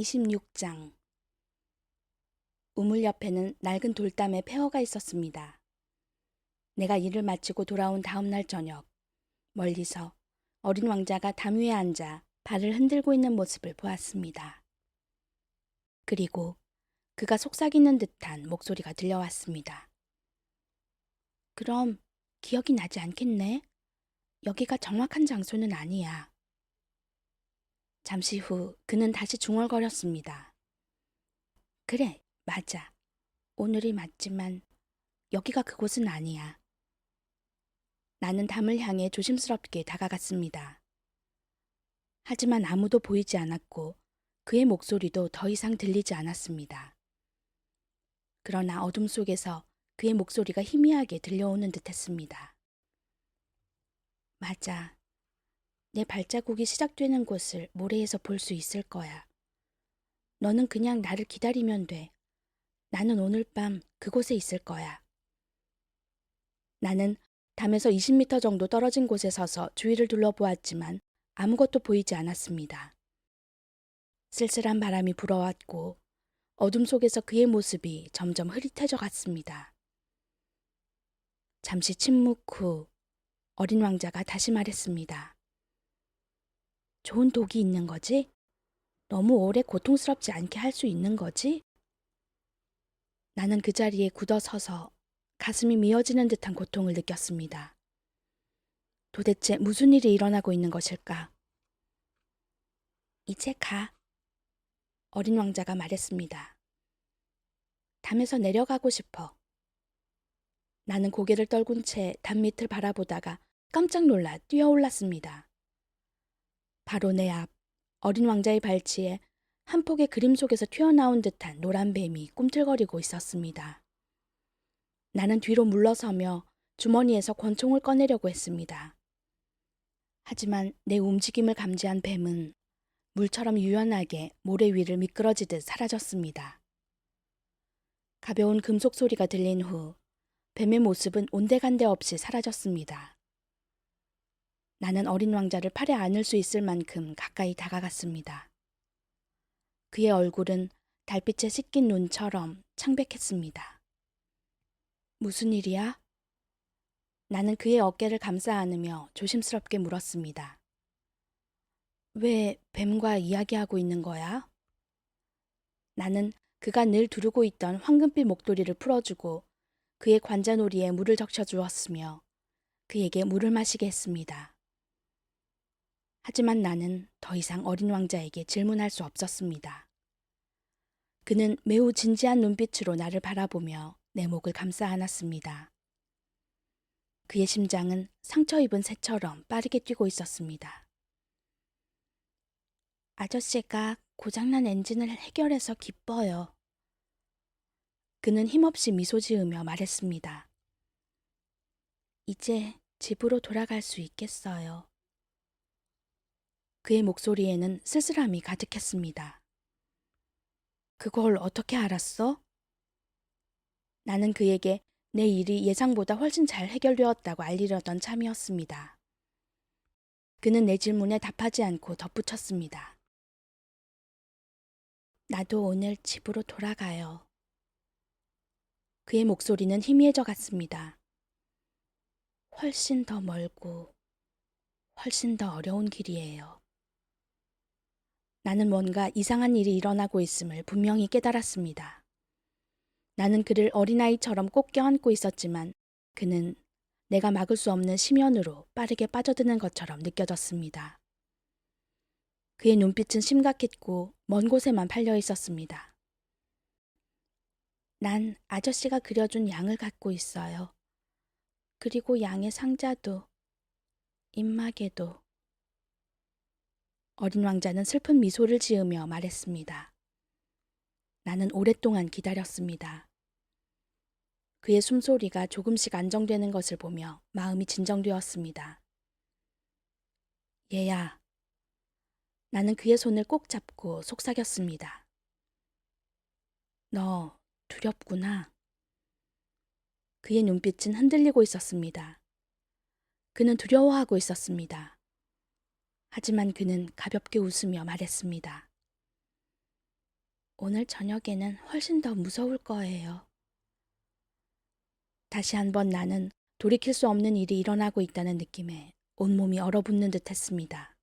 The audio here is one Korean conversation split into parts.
26장 우물 옆에는 낡은 돌담에 폐허가 있었습니다. 내가 일을 마치고 돌아온 다음 날 저녁, 멀리서 어린 왕자가 담 위에 앉아 발을 흔들고 있는 모습을 보았습니다. 그리고 그가 속삭이는 듯한 목소리가 들려왔습니다. 그럼 기억이 나지 않겠네? 여기가 정확한 장소는 아니야. 잠시 후 그는 다시 중얼거렸습니다. 그래, 맞아. 오늘이 맞지만 여기가 그곳은 아니야. 나는 담을 향해 조심스럽게 다가갔습니다. 하지만 아무도 보이지 않았고 그의 목소리도 더 이상 들리지 않았습니다. 그러나 어둠 속에서 그의 목소리가 희미하게 들려오는 듯 했습니다. 맞아. 내 발자국이 시작되는 곳을 모래에서 볼 수 있을 거야. 너는 그냥 나를 기다리면 돼. 나는 오늘 밤 그곳에 있을 거야. 나는 담에서 20m 정도 떨어진 곳에 서서 주위를 둘러보았지만 아무것도 보이지 않았습니다. 쓸쓸한 바람이 불어왔고 어둠 속에서 그의 모습이 점점 흐릿해져 갔습니다. 잠시 침묵 후 어린 왕자가 다시 말했습니다. 좋은 독이 있는 거지? 너무 오래 고통스럽지 않게 할 수 있는 거지? 나는 그 자리에 굳어 서서 가슴이 미어지는 듯한 고통을 느꼈습니다. 도대체 무슨 일이 일어나고 있는 것일까? 이제 가. 어린 왕자가 말했습니다. 담에서 내려가고 싶어. 나는 고개를 떨군 채 담 밑을 바라보다가 깜짝 놀라 뛰어올랐습니다. 바로 내 앞, 어린 왕자의 발치에 한 폭의 그림 속에서 튀어나온 듯한 노란 뱀이 꿈틀거리고 있었습니다. 나는 뒤로 물러서며 주머니에서 권총을 꺼내려고 했습니다. 하지만 내 움직임을 감지한 뱀은 물처럼 유연하게 모래 위를 미끄러지듯 사라졌습니다. 가벼운 금속 소리가 들린 후 뱀의 모습은 온데간데 없이 사라졌습니다. 나는 어린 왕자를 팔에 안을 수 있을 만큼 가까이 다가갔습니다. 그의 얼굴은 달빛에 씻긴 눈처럼 창백했습니다. 무슨 일이야? 나는 그의 어깨를 감싸 안으며 조심스럽게 물었습니다. 왜 뱀과 이야기하고 있는 거야? 나는 그가 늘 두르고 있던 황금빛 목도리를 풀어주고 그의 관자놀이에 물을 적셔 주었으며 그에게 물을 마시게 했습니다. 하지만 나는 더 이상 어린 왕자에게 질문할 수 없었습니다. 그는 매우 진지한 눈빛으로 나를 바라보며 내 목을 감싸 안았습니다. 그의 심장은 상처 입은 새처럼 빠르게 뛰고 있었습니다. 아저씨가 고장난 엔진을 해결해서 기뻐요. 그는 힘없이 미소 지으며 말했습니다. 이제 집으로 돌아갈 수 있겠어요. 그의 목소리에는 쓸쓸함이 가득했습니다. 그걸 어떻게 알았어? 나는 그에게 내 일이 예상보다 훨씬 잘 해결되었다고 알리려던 참이었습니다. 그는 내 질문에 답하지 않고 덧붙였습니다. 나도 오늘 집으로 돌아가요. 그의 목소리는 희미해져 갔습니다. 훨씬 더 멀고 훨씬 더 어려운 길이에요. 나는 뭔가 이상한 일이 일어나고 있음을 분명히 깨달았습니다. 나는 그를 어린아이처럼 꼭 껴안고 있었지만 그는 내가 막을 수 없는 심연으로 빠르게 빠져드는 것처럼 느껴졌습니다. 그의 눈빛은 심각했고 먼 곳에만 팔려 있었습니다. 난 아저씨가 그려준 양을 갖고 있어요. 그리고 양의 상자도, 입마개도. 어린 왕자는 슬픈 미소를 지으며 말했습니다. 나는 오랫동안 기다렸습니다. 그의 숨소리가 조금씩 안정되는 것을 보며 마음이 진정되었습니다. 얘야. 나는 그의 손을 꼭 잡고 속삭였습니다. 너 두렵구나. 그의 눈빛은 흔들리고 있었습니다. 그는 두려워하고 있었습니다. 하지만 그는 가볍게 웃으며 말했습니다. 오늘 저녁에는 훨씬 더 무서울 거예요. 다시 한번 나는 돌이킬 수 없는 일이 일어나고 있다는 느낌에 온몸이 얼어붙는 듯 했습니다.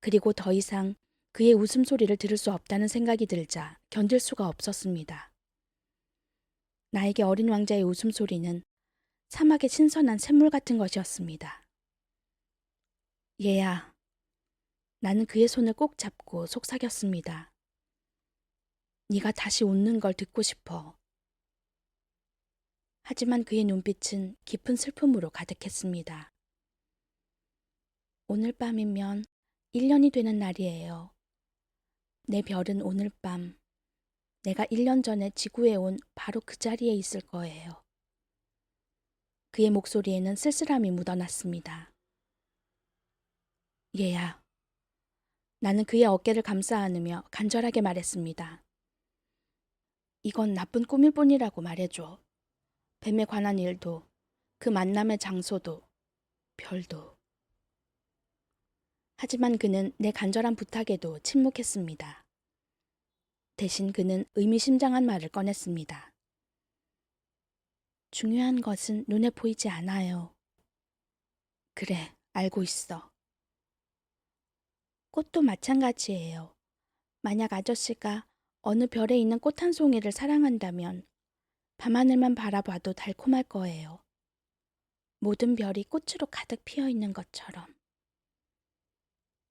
그리고 더 이상 그의 웃음소리를 들을 수 없다는 생각이 들자 견딜 수가 없었습니다. 나에게 어린 왕자의 웃음소리는 사막의 신선한 샘물 같은 것이었습니다. 얘야. 나는 그의 손을 꼭 잡고 속삭였습니다. 네가 다시 웃는 걸 듣고 싶어. 하지만 그의 눈빛은 깊은 슬픔으로 가득했습니다. 오늘 밤이면 1년이 되는 날이에요. 내 별은 오늘 밤 내가 1년 전에 지구에 온 바로 그 자리에 있을 거예요. 그의 목소리에는 쓸쓸함이 묻어났습니다. 얘야. 나는 그의 어깨를 감싸 안으며 간절하게 말했습니다. 이건 나쁜 꿈일 뿐이라고 말해줘. 뱀에 관한 일도, 그 만남의 장소도, 별도. 하지만 그는 내 간절한 부탁에도 침묵했습니다. 대신 그는 의미심장한 말을 꺼냈습니다. 중요한 것은 눈에 보이지 않아요. 그래, 알고 있어. 꽃도 마찬가지예요. 만약 아저씨가 어느 별에 있는 꽃 한 송이를 사랑한다면 밤하늘만 바라봐도 달콤할 거예요. 모든 별이 꽃으로 가득 피어 있는 것처럼.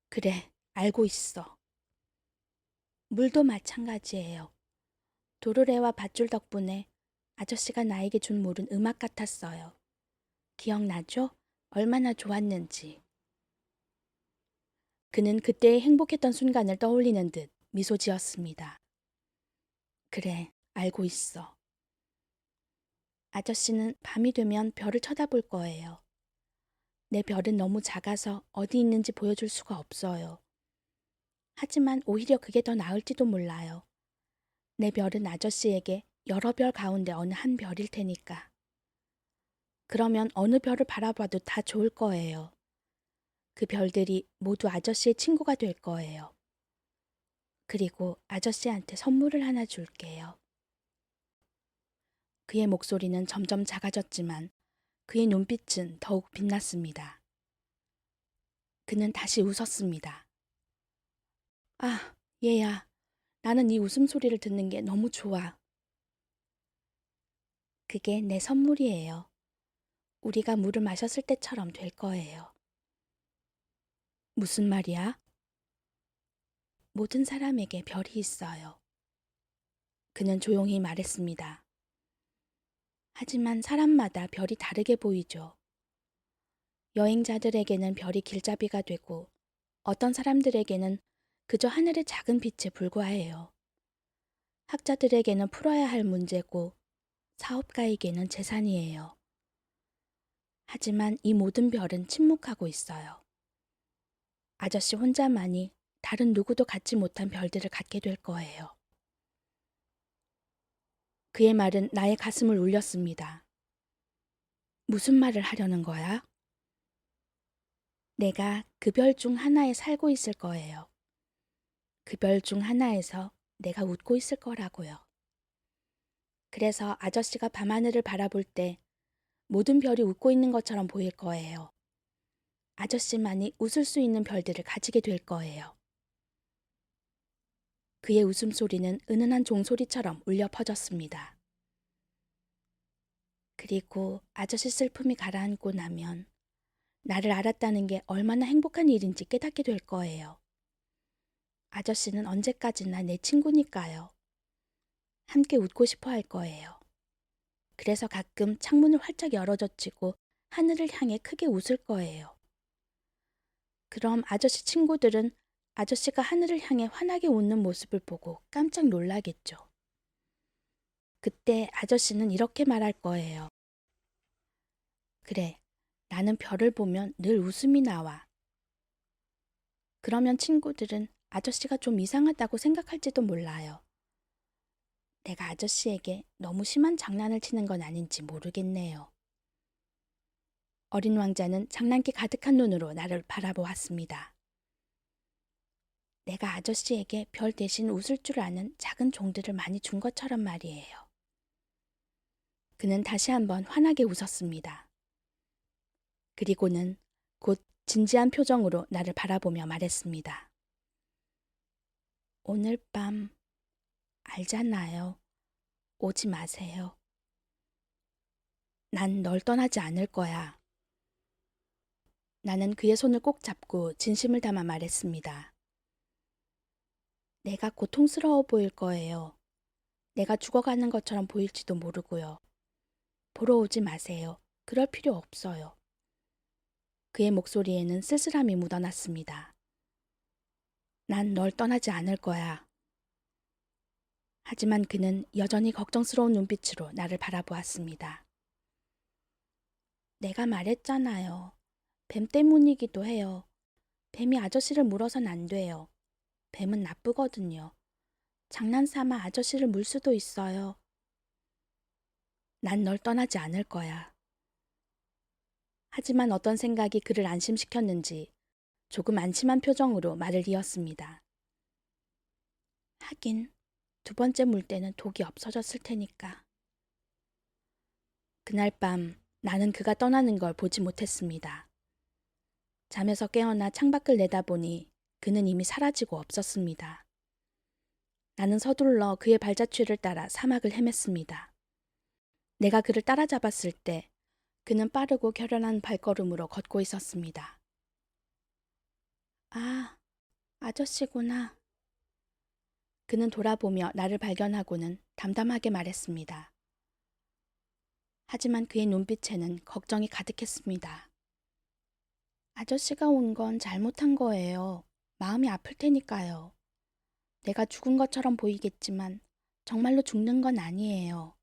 그래, 알고 있어. 물도 마찬가지예요. 도르래와 밧줄 덕분에 아저씨가 나에게 준 물은 음악 같았어요. 기억나죠? 얼마나 좋았는지. 그는 그때의 행복했던 순간을 떠올리는 듯 미소 지었습니다. 그래, 알고 있어. 아저씨는 밤이 되면 별을 쳐다볼 거예요. 내 별은 너무 작아서 어디 있는지 보여줄 수가 없어요. 하지만 오히려 그게 더 나을지도 몰라요. 내 별은 아저씨에게 여러 별 가운데 어느 한 별일 테니까. 그러면 어느 별을 바라봐도 다 좋을 거예요. 그 별들이 모두 아저씨의 친구가 될 거예요. 그리고 아저씨한테 선물을 하나 줄게요. 그의 목소리는 점점 작아졌지만 그의 눈빛은 더욱 빛났습니다. 그는 다시 웃었습니다. 아, 얘야. 나는 이 웃음소리를 듣는 게 너무 좋아. 그게 내 선물이에요. 우리가 물을 마셨을 때처럼 될 거예요. 무슨 말이야? 모든 사람에게 별이 있어요. 그는 조용히 말했습니다. 하지만 사람마다 별이 다르게 보이죠. 여행자들에게는 별이 길잡이가 되고 어떤 사람들에게는 그저 하늘의 작은 빛에 불과해요. 학자들에게는 풀어야 할 문제고 사업가에게는 재산이에요. 하지만 이 모든 별은 침묵하고 있어요. 아저씨 혼자만이 다른 누구도 갖지 못한 별들을 갖게 될 거예요. 그의 말은 나의 가슴을 울렸습니다. 무슨 말을 하려는 거야? 내가 그 별 중 하나에 살고 있을 거예요. 그 별 중 하나에서 내가 웃고 있을 거라고요. 그래서 아저씨가 밤하늘을 바라볼 때 모든 별이 웃고 있는 것처럼 보일 거예요. 아저씨만이 웃을 수 있는 별들을 가지게 될 거예요. 그의 웃음소리는 은은한 종소리처럼 울려 퍼졌습니다. 그리고 아저씨 슬픔이 가라앉고 나면 나를 알았다는 게 얼마나 행복한 일인지 깨닫게 될 거예요. 아저씨는 언제까지나 내 친구니까요. 함께 웃고 싶어 할 거예요. 그래서 가끔 창문을 활짝 열어젖히고 하늘을 향해 크게 웃을 거예요. 그럼 아저씨 친구들은 아저씨가 하늘을 향해 환하게 웃는 모습을 보고 깜짝 놀라겠죠. 그때 아저씨는 이렇게 말할 거예요. 그래, 나는 별을 보면 늘 웃음이 나와. 그러면 친구들은 아저씨가 좀 이상하다고 생각할지도 몰라요. 내가 아저씨에게 너무 심한 장난을 치는 건 아닌지 모르겠네요. 어린 왕자는 장난기 가득한 눈으로 나를 바라보았습니다. 내가 아저씨에게 별 대신 웃을 줄 아는 작은 종들을 많이 준 것처럼 말이에요. 그는 다시 한번 환하게 웃었습니다. 그리고는 곧 진지한 표정으로 나를 바라보며 말했습니다. 오늘 밤 알잖아요. 오지 마세요. 난 널 떠나지 않을 거야. 나는 그의 손을 꼭 잡고 진심을 담아 말했습니다. 내가 고통스러워 보일 거예요. 내가 죽어가는 것처럼 보일지도 모르고요. 보러 오지 마세요. 그럴 필요 없어요. 그의 목소리에는 쓸쓸함이 묻어났습니다. 난 널 떠나지 않을 거야. 하지만 그는 여전히 걱정스러운 눈빛으로 나를 바라보았습니다. 내가 말했잖아요. 뱀 때문이기도 해요. 뱀이 아저씨를 물어선 안 돼요. 뱀은 나쁘거든요. 장난삼아 아저씨를 물 수도 있어요. 난 널 떠나지 않을 거야. 하지만 어떤 생각이 그를 안심시켰는지 조금 안심한 표정으로 말을 이었습니다. 하긴 두 번째 물 때는 독이 없어졌을 테니까. 그날 밤 나는 그가 떠나는 걸 보지 못했습니다. 잠에서 깨어나 창밖을 내다보니 그는 이미 사라지고 없었습니다. 나는 서둘러 그의 발자취를 따라 사막을 헤맸습니다. 내가 그를 따라잡았을 때 그는 빠르고 결연한 발걸음으로 걷고 있었습니다. 아, 아저씨구나. 그는 돌아보며 나를 발견하고는 담담하게 말했습니다. 하지만 그의 눈빛에는 걱정이 가득했습니다. 아저씨가 온 건 잘못한 거예요. 마음이 아플 테니까요. 내가 죽은 것처럼 보이겠지만 정말로 죽는 건 아니에요.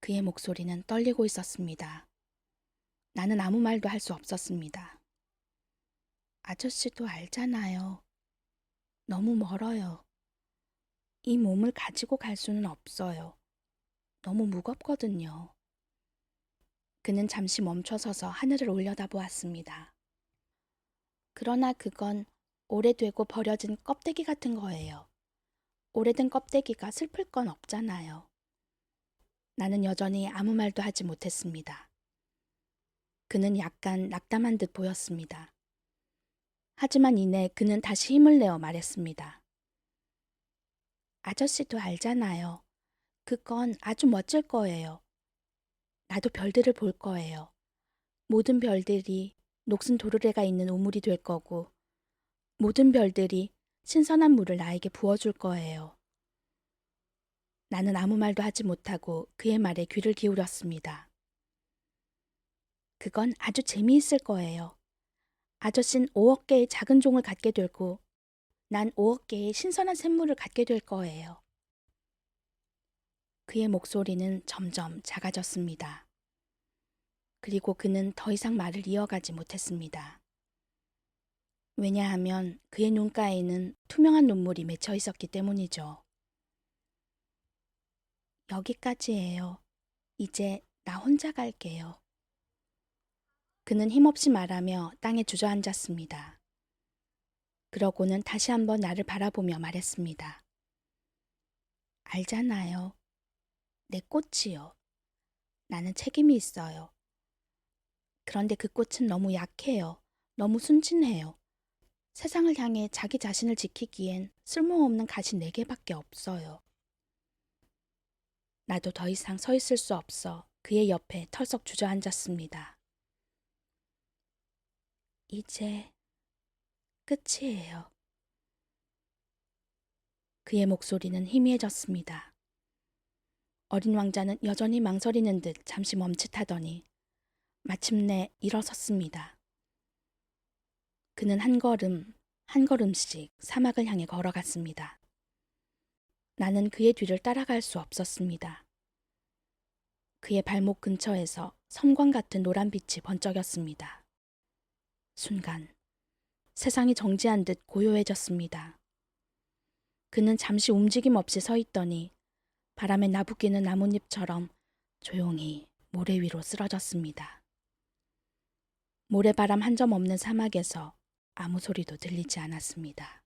그의 목소리는 떨리고 있었습니다. 나는 아무 말도 할 수 없었습니다. 아저씨도 알잖아요. 너무 멀어요. 이 몸을 가지고 갈 수는 없어요. 너무 무겁거든요. 그는 잠시 멈춰서서 하늘을 올려다보았습니다. 그러나 그건 오래되고 버려진 껍데기 같은 거예요. 오래된 껍데기가 슬플 건 없잖아요. 나는 여전히 아무 말도 하지 못했습니다. 그는 약간 낙담한 듯 보였습니다. 하지만 이내 그는 다시 힘을 내어 말했습니다. 아저씨도 알잖아요. 그건 아주 멋질 거예요. 나도 별들을 볼 거예요. 모든 별들이 녹슨 도르래가 있는 우물이 될 거고, 모든 별들이 신선한 물을 나에게 부어줄 거예요. 나는 아무 말도 하지 못하고 그의 말에 귀를 기울였습니다. 그건 아주 재미있을 거예요. 아저씨는 5억 개의 작은 종을 갖게 되고 난 5억 개의 신선한 샘물을 갖게 될 거예요. 그의 목소리는 점점 작아졌습니다. 그리고 그는 더 이상 말을 이어가지 못했습니다. 왜냐하면 그의 눈가에는 투명한 눈물이 맺혀 있었기 때문이죠. 여기까지예요. 이제 나 혼자 갈게요. 그는 힘없이 말하며 땅에 주저앉았습니다. 그러고는 다시 한번 나를 바라보며 말했습니다. 알잖아요. 내 꽃이요. 나는 책임이 있어요. 그런데 그 꽃은 너무 약해요. 너무 순진해요. 세상을 향해 자기 자신을 지키기엔 쓸모없는 가시 네 개밖에 없어요. 나도 더 이상 서 있을 수 없어 그의 옆에 털썩 주저앉았습니다. 이제 끝이에요. 그의 목소리는 희미해졌습니다. 어린 왕자는 여전히 망설이는 듯 잠시 멈칫하더니 마침내 일어섰습니다. 그는 한 걸음, 한 걸음씩 사막을 향해 걸어갔습니다. 나는 그의 뒤를 따라갈 수 없었습니다. 그의 발목 근처에서 섬광 같은 노란 빛이 번쩍였습니다. 순간 세상이 정지한 듯 고요해졌습니다. 그는 잠시 움직임 없이 서 있더니 바람에 나부끼는 나뭇잎처럼 조용히 모래 위로 쓰러졌습니다. 모래바람 한 점 없는 사막에서 아무 소리도 들리지 않았습니다.